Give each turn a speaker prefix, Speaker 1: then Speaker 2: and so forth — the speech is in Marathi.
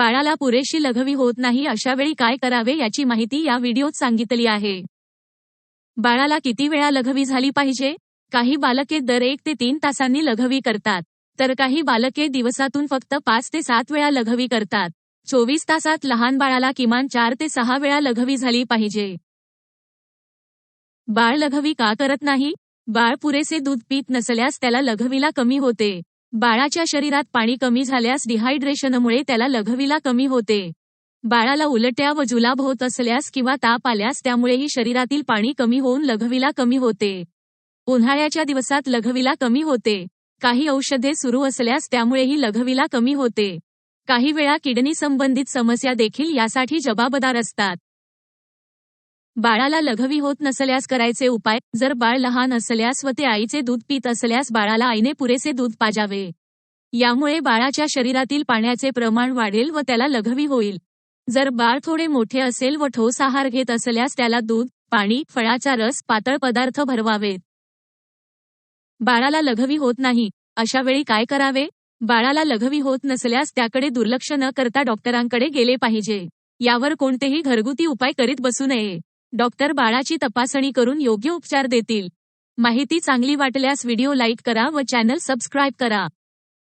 Speaker 1: बाळाला पुरेशी लघवी होत नाही अशा वेळी काय करावे याची माहिती या व्हिडिओत सांगितली आहे. बाळाला किती वेळा लघवी झाली पाहिजे? काही बालके दर एक ते तीन तासांनी लघवी करतात. तर काही बालके दिवसातून फक्त पाच ते सात वेळा लघवी करतात. चोवीस तासात लहान बाळाला किमान चार ते सहा वेळा लघवी झाली पाहिजे. बाळ लघवी का करत नाही? बाळ पुरेसे दूध पीत नसल्यास त्याला लघवीला कमी होते. बाळाच्या शरीरात पाणी कमी झाल्यास डिहायड्रेशनमुळे त्याला लघवीला कमी होते. बाळाला उलट्या व जुलाब होत असल्यास किंवा ताप आल्यास त्यामुळेही शरीरातील पाणी कमी होऊन लघवीला कमी होते. उन्हाळ्याच्या दिवसात लघवीला कमी होते. काही औषधे सुरू असल्यास त्यामुळेही लघवीला कमी होते. काही वेळा किडनी संबंधित समस्या देखील यासाठी जबाबदार असतात. बाळाला लघवी होत नसल्यास करायचे उपाय. जर बाळ लहान असल्यास व ते आईचे दूध पित असल्यास बाळाला आईने पुरेसे दूध पाजावे. यामुळे बाळाच्या शरीरातील पाण्याचे प्रमाण वाढेल व त्याला लघवी होईल. जर बाळ थोडे मोठे असेल व ठोस आहार घेत असल्यास त्याला दूध पाणी फळाचा रस पातळ पदार्थ भरवावेत. बाळाला लघवी होत नाही. अशा वेळी काय करावे? बाळाला लघवी होत नसल्यास त्याकडे दुर्लक्ष न करता डॉक्टरांकडे गेले पाहिजे. यावर कोणतेही घरगुती उपाय करीत बसू नये. डॉक्टर बाळाची तपासणी करून योग्य उपचार देतील. माहिती चांगली वाटल्यास व्हिडिओ लाईक करा व चॅनल सबस्क्राईब करा.